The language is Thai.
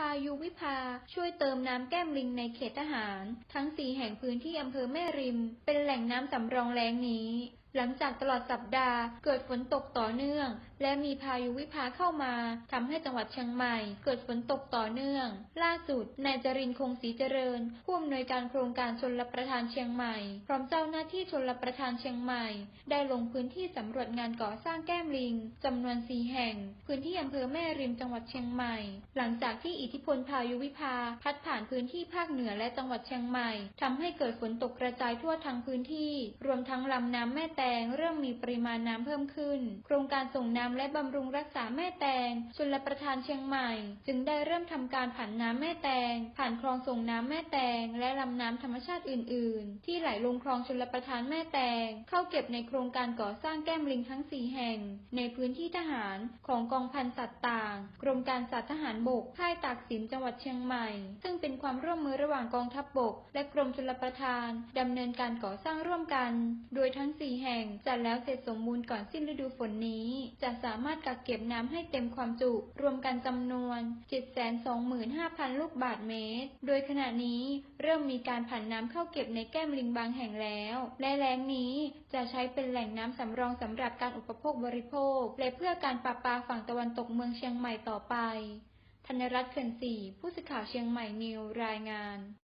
พายุวิภาช่วยเติมน้ำแก้มลิงในเขตทหาร ทั้งสี่แห่งพื้นที่อำเภอแม่ริม เป็นแหล่งน้ำสำรองแล้งนี้ หลังจากตลอดสัปดาห์เกิดฝนตกต่อเนื่อง และมีพายุวิภาเข้ามาทำให้จังหวัดเชียงใหม่ เกิดฝนตกต่อเนื่อง ล่าสุดนายจรินทร์คงศรีเจริญผู้อำนวยการโครงการชนรับประทานเชียงใหม่ พร้อมเจ้าหน้าที่ชนรับประทานเชียงใหม่ ได้ลงพื้นที่สำรวจงานก่อสร้างแก้มลิงจำนวนสี่แห่ง พื้นที่อำเภอแม่ริมจังหวัดเชียงใหม่ หลังจากที่อิทธิพลพายุวิภาพัดผ่านพื้นที่ภาคเหนือและจังหวัดเชียงใหม่ทำให้เกิดฝนตกกระจายทั่วทั้งพื้นที่ รวมทั้งลำน้ำแม่แตงเริ่มมีปริมาณน้ำเพิ่มขึ้น โครงการส่งน้ำและบำรุงรักษาแม่แตงชลประทานเชียงใหม่ จึงได้เริ่มทำการผันน้ำแม่แตง ผ่านคลองส่งน้ำแม่แตง และลำน้ำธรรมชาติอื่น ๆ ที่ไหลลงคลองชลประทานแม่แตง เข้าเก็บในโครงการก่อสร้างแก้มลิงทั้งสี่แห่ง ในพื้นที่ทหารของกองพันสัตว์ต่าง กรมการสัตว์ทหารบกค่ายตากสินจังหวัดเชียงใหม่ ซึ่งเป็นความร่วมมือระหว่างกองทัพบบก และกรมชลประทานดำเนินการก่อสร้างร่วมกัน โดยทั้งสี่แห่งจะแล้วเสร็จสมบูรณ์ก่อนสิ้นฤดูฝนนี้ จะสามารถกักเก็บน้ำให้เต็มความจุ รวมกันจำนวน 725,000 ลูกบาศก์เมตร โดยขณะนี้เริ่มมีการผันน้ำเข้าเก็บในแก้มลิงบางแห่งแล้ว และแล้งนี้จะใช้เป็นแหล่งน้ำสำรองสำหรับการอุปโภคบริโภค และเพื่อการประปาฝั่งตะวันตกเมืองเชียงใหม่ต่อไป ธนรัตน์เขื่อนศรีผู้สื่อข่าวเชียงใหม่นิวรายงาน